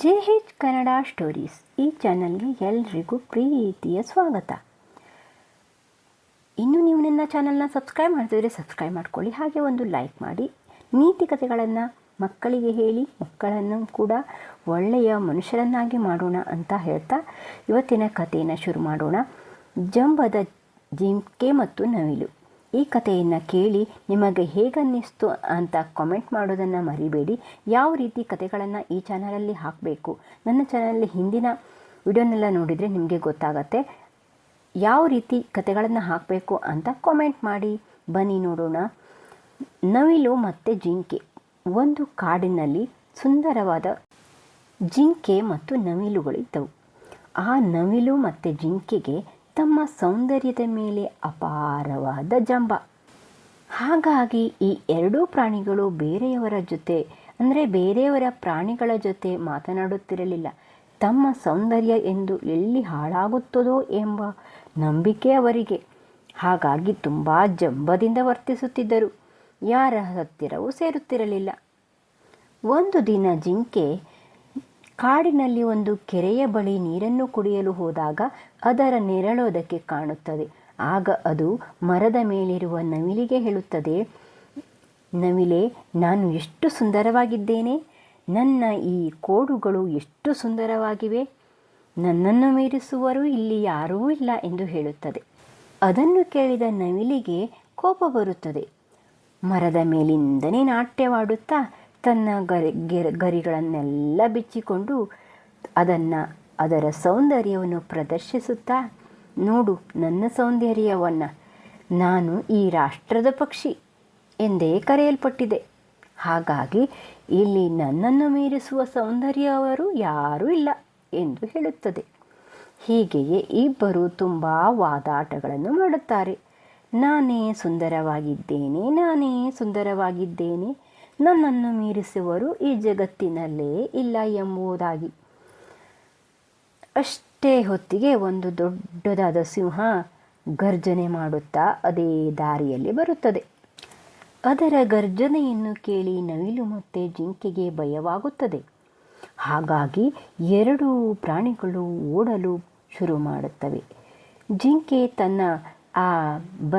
J ಹೆಚ್ Kannada stories ಈ ಚಾನಲ್ಗೆ ಎಲ್ರಿಗೂ ಪ್ರೀತಿಯ ಸ್ವಾಗತ. ಇನ್ನು ನೀವು ನನ್ನ ಚಾನಲ್ನ ಸಬ್ಸ್ಕ್ರೈಬ್ ಮಾಡ್ತಿದ್ರೆ ಸಬ್ಸ್ಕ್ರೈಬ್ ಮಾಡ್ಕೊಳ್ಳಿ, ಹಾಗೆ ಒಂದು ಲೈಕ್ ಮಾಡಿ. ನೀತಿ ಕಥೆಗಳನ್ನು ಮಕ್ಕಳಿಗೆ ಹೇಳಿ, ಮಕ್ಕಳನ್ನು ಕೂಡ ಒಳ್ಳೆಯ ಮನುಷ್ಯರನ್ನಾಗಿ ಮಾಡೋಣ ಅಂತ ಹೇಳ್ತಾ ಇವತ್ತಿನ ಕಥೆಯನ್ನು ಶುರು ಮಾಡೋಣ. ಜಂಬದ ಜಿಂಕೆ ಮತ್ತು ನವಿಲು. ಈ ಕಥೆಯನ್ನು ಕೇಳಿ ನಿಮಗೆ ಹೇಗನ್ನಿಸ್ತು ಅಂತ ಕಾಮೆಂಟ್ ಮಾಡೋದನ್ನು ಮರಿಬೇಡಿ. ಯಾವ ರೀತಿ ಕಥೆಗಳನ್ನು ಈ ಚಾನಲಲ್ಲಿ ಹಾಕಬೇಕು? ನನ್ನ ಚಾನಲಲ್ಲಿ ಹಿಂದಿನ ವಿಡಿಯೋನೆಲ್ಲ ನೋಡಿದರೆ ನಿಮಗೆ ಗೊತ್ತಾಗತ್ತೆ. ಯಾವ ರೀತಿ ಕಥೆಗಳನ್ನು ಹಾಕಬೇಕು ಅಂತ ಕಾಮೆಂಟ್ ಮಾಡಿ. ಬನ್ನಿ ನೋಡೋಣ. ನವಿಲು ಮತ್ತು ಜಿಂಕೆ. ಒಂದು ಕಾಡಿನಲ್ಲಿ ಸುಂದರವಾದ ಜಿಂಕೆ ಮತ್ತು ನವಿಲುಗಳಿದ್ದವು. ಆ ನವಿಲು ಮತ್ತು ಜಿಂಕೆಗೆ ತಮ್ಮ ಸೌಂದರ್ಯದ ಮೇಲೆ ಅಪಾರವಾದ ಜಂಬ. ಹಾಗಾಗಿ ಈ ಎರಡೂ ಪ್ರಾಣಿಗಳು ಬೇರೆಯವರ ಜೊತೆ, ಅಂದರೆ ಬೇರೆಯವರ ಪ್ರಾಣಿಗಳ ಜೊತೆ ಮಾತನಾಡುತ್ತಿರಲಿಲ್ಲ. ತಮ್ಮ ಸೌಂದರ್ಯ ಎಂದು ಎಲ್ಲಿ ಹಾಳಾಗುತ್ತದೋ ಎಂಬ ನಂಬಿಕೆ ಅವರಿಗೆ. ಹಾಗಾಗಿ ತುಂಬ ಜಂಬದಿಂದ ವರ್ತಿಸುತ್ತಿದ್ದರು. ಯಾರ ಹತ್ತಿರವೂ ಸೇರುತ್ತಿರಲಿಲ್ಲ. ಒಂದು ದಿನ ಜಿಂಕೆ ಕಾಡಿನಲ್ಲಿ ಒಂದು ಕೆರೆಯ ಬಳಿ ನೀರನ್ನು ಕುಡಿಯಲು ಹೋದಾಗ ಅದರ ನೆರಳೋದಕ್ಕೆ ಕಾಣುತ್ತದೆ. ಆಗ ಅದು ಮರದ ಮೇಲಿರುವ ನವಿಲಿಗೆ ಹೇಳುತ್ತದೆ, ನವಿಲೆ, ನಾನು ಎಷ್ಟು ಸುಂದರವಾಗಿದ್ದೇನೆ. ನನ್ನ ಈ ಕೋಡುಗಳು ಎಷ್ಟು ಸುಂದರವಾಗಿವೆ. ನನ್ನನ್ನು ಮೀರಿಸುವರು ಇಲ್ಲಿ ಯಾರೂ ಇಲ್ಲ ಎಂದು ಹೇಳುತ್ತದೆ. ಅದನ್ನು ಕೇಳಿದ ನವಿಲಿಗೆ ಕೋಪ ಬರುತ್ತದೆ. ಮರದ ಮೇಲಿಂದನೇ ನಾಟ್ಯವಾಡುತ್ತಾ ತನ್ನ ಗರಿ ಗರಿಗಳನ್ನೆಲ್ಲ ಬಿಚ್ಚಿಕೊಂಡು ಅದನ್ನು, ಅದರ ಸೌಂದರ್ಯವನ್ನು ಪ್ರದರ್ಶಿಸುತ್ತಾ, ನೋಡು ನನ್ನ ಸೌಂದರ್ಯವನ್ನು, ನಾನು ಈ ರಾಷ್ಟ್ರದ ಪಕ್ಷಿ ಎಂದೇ ಕರೆಯಲ್ಪಟ್ಟಿದೆ. ಹಾಗಾಗಿ ಇಲ್ಲಿ ನನ್ನನ್ನು ಮೀರಿಸುವ ಸೌಂದರ್ಯವರು ಯಾರೂ ಇಲ್ಲ ಎಂದು ಹೇಳುತ್ತದೆ. ಹೀಗೆಯೇ ಇಬ್ಬರು ತುಂಬ ವಾದಾಟಗಳನ್ನು ಮಾಡುತ್ತಾರೆ. ನಾನೇ ಸುಂದರವಾಗಿದ್ದೇನೆ ನಾನೇ ಸುಂದರವಾಗಿದ್ದೇನೆ ನನ್ನನ್ನು ಮೀರಿಸುವರು ಈ ಜಗತ್ತಿನಲ್ಲೇ ಇಲ್ಲ ಎಂಬುದಾಗಿ. ಅಷ್ಟೇ ಹೊತ್ತಿಗೆ ಒಂದು ದೊಡ್ಡದಾದ ಸಿಂಹ ಗರ್ಜನೆ ಮಾಡುತ್ತಾ ಅದೇ ದಾರಿಯಲ್ಲಿ ಬರುತ್ತದೆ. ಅದರ ಗರ್ಜನೆಯನ್ನು ಕೇಳಿ ನವಿಲು ಮತ್ತೆ ಜಿಂಕೆಗೆ ಭಯವಾಗುತ್ತದೆ. ಹಾಗಾಗಿ ಎರಡೂ ಪ್ರಾಣಿಗಳು ಓಡಲು ಶುರು ಮಾಡುತ್ತವೆ. ಜಿಂಕೆ ತನ್ನ ಆ ಬ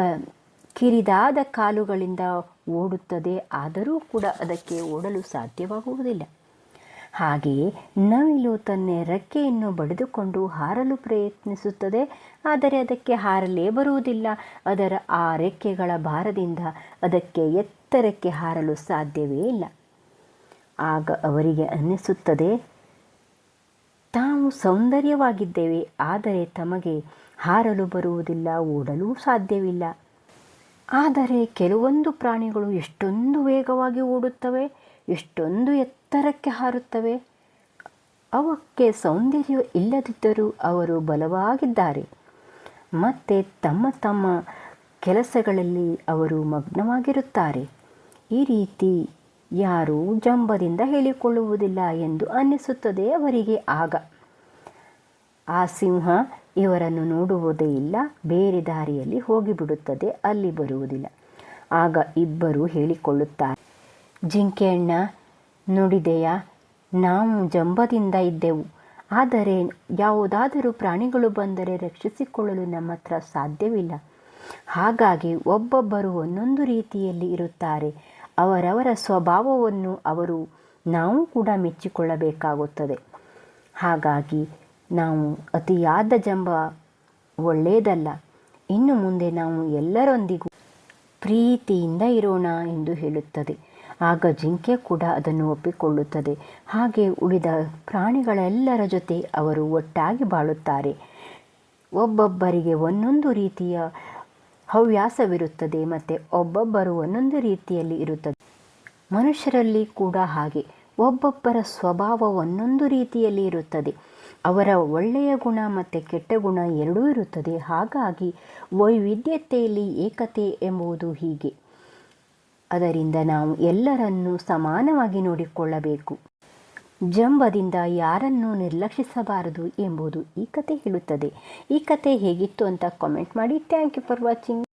ಕಿರಿದಾದ ಕಾಲುಗಳಿಂದ ಓಡುತ್ತದೆ. ಆದರೂ ಕೂಡ ಅದಕ್ಕೆ ಓಡಲು ಸಾಧ್ಯವಾಗುವುದಿಲ್ಲ. ಹಾಗೆಯೇ ನವಿಲು ತನ್ನ ರೆಕ್ಕೆಯನ್ನು ಬಡಿದುಕೊಂಡು ಹಾರಲು ಪ್ರಯತ್ನಿಸುತ್ತದೆ. ಆದರೆ ಅದಕ್ಕೆ ಹಾರಲೇ ಬರುವುದಿಲ್ಲ. ಅದರ ಆ ರೆಕ್ಕೆಗಳ ಭಾರದಿಂದ ಅದಕ್ಕೆ ಎತ್ತರಕ್ಕೆ ಹಾರಲು ಸಾಧ್ಯವೇ ಇಲ್ಲ. ಆಗ ಅವರಿಗೆ ಅನ್ನಿಸುತ್ತದೆ, ತಾವು ಸೌಂದರ್ಯವಾಗಿದ್ದೇವೆ. ಆದರೆ ತಮಗೆ ಹಾರಲು ಬರುವುದಿಲ್ಲ, ಓಡಲು ಸಾಧ್ಯವಿಲ್ಲ. ಆದರೆ ಕೆಲವೊಂದು ಪ್ರಾಣಿಗಳು ಎಷ್ಟೊಂದು ವೇಗವಾಗಿ ಓಡುತ್ತವೆ, ಎಷ್ಟೊಂದು ಎತ್ತರಕ್ಕೆ ಹಾರುತ್ತವೆ. ಅವಕ್ಕೆ ಸೌಂದರ್ಯ ಇಲ್ಲದಿದ್ದರೂ ಅವರು ಬಲವಾಗಿದ್ದಾರೆ. ಮತ್ತು ತಮ್ಮ ತಮ್ಮ ಕೆಲಸಗಳಲ್ಲಿ ಅವರು ಮಗ್ನವಾಗಿರುತ್ತಾರೆ. ಈ ರೀತಿ ಯಾರೂ ಜಂಬದಿಂದ ಹೇಳಿಕೊಳ್ಳುವುದಿಲ್ಲ ಎಂದು ಅನ್ನಿಸುತ್ತದೆ ಅವರಿಗೆ ಆಗ. ಆ ಸಿಂಹ ಇವರನ್ನು ನೋಡುವುದೇ ಇಲ್ಲ, ಬೇರೆ ದಾರಿಯಲ್ಲಿ ಹೋಗಿಬಿಡುತ್ತದೆ, ಅಲ್ಲಿ ಬರುವುದಿಲ್ಲ. ಆಗ ಇಬ್ಬರು ಹೇಳಿಕೊಳ್ಳುತ್ತಾರೆ, ಜಿಂಕೆ ಅಣ್ಣ, ನುಡಿದೆಯಾ? ನಾವು ಜಂಬದಿಂದ ಇದ್ದೆವು. ಆದರೆ ಯಾವುದಾದರೂ ಪ್ರಾಣಿಗಳು ಬಂದರೆ ರಕ್ಷಿಸಿಕೊಳ್ಳಲು ನಮ್ಮ ಹತ್ರ ಸಾಧ್ಯವಿಲ್ಲ. ಹಾಗಾಗಿ ಒಬ್ಬೊಬ್ಬರು ಒಂದೊಂದು ರೀತಿಯಲ್ಲಿ ಇರುತ್ತಾರೆ. ಅವರವರ ಸ್ವಭಾವವನ್ನು ಅವರು ನಾವು ಕೂಡ ಮೆಚ್ಚಿಕೊಳ್ಳಬೇಕಾಗುತ್ತದೆ. ಹಾಗಾಗಿ ನಾವು ಅತಿಯಾದ ಜಂಬ ಒಳ್ಳೆಯದಲ್ಲ ಇನ್ನು ಮುಂದೆ ನಾವು ಎಲ್ಲರೊಂದಿಗೂ ಪ್ರೀತಿಯಿಂದ ಇರೋಣ ಎಂದು ಹೇಳುತ್ತದೆ. ಆಗ ಜಿಂಕೆ ಕೂಡ ಅದನ್ನು ಒಪ್ಪಿಕೊಳ್ಳುತ್ತದೆ. ಹಾಗೆ ಉಳಿದ ಪ್ರಾಣಿಗಳೆಲ್ಲರ ಜೊತೆ ಅವರು ಒಟ್ಟಾಗಿ ಬಾಳುತ್ತಾರೆ. ಒಬ್ಬೊಬ್ಬರಿಗೆ ಒಂದೊಂದು ರೀತಿಯ ಹವ್ಯಾಸವಿರುತ್ತದೆ ಮತ್ತು ಒಬ್ಬೊಬ್ಬರು ಒಂದೊಂದು ರೀತಿಯಲ್ಲಿ ಇರುತ್ತದೆ. ಮನುಷ್ಯರಲ್ಲಿ ಕೂಡ ಹಾಗೆ. ಒಬ್ಬೊಬ್ಬರ ಸ್ವಭಾವ ಒಂದೊಂದು ರೀತಿಯಲ್ಲಿ ಇರುತ್ತದೆ. ಅವರ ಒಳ್ಳೆಯ ಗುಣ ಮತ್ತು ಕೆಟ್ಟ ಗುಣ ಎರಡೂ ಇರುತ್ತದೆ. ಹಾಗಾಗಿ ವೈವಿಧ್ಯತೆಯಲ್ಲಿ ಏಕತೆ ಎಂಬುದು ಹೀಗೆ. ಅದರಿಂದ ನಾವು ಎಲ್ಲರನ್ನೂ ಸಮಾನವಾಗಿ ನೋಡಿಕೊಳ್ಳಬೇಕು. ಜಂಬದಿಂದ ಯಾರನ್ನು ನಿರ್ಲಕ್ಷಿಸಬಾರದು ಎಂಬುದು ಈ ಕತೆ ಹೇಳುತ್ತದೆ. ಈ ಕತೆ ಹೇಗಿತ್ತು ಅಂತ ಕಾಮೆಂಟ್ ಮಾಡಿ. Thank you for watching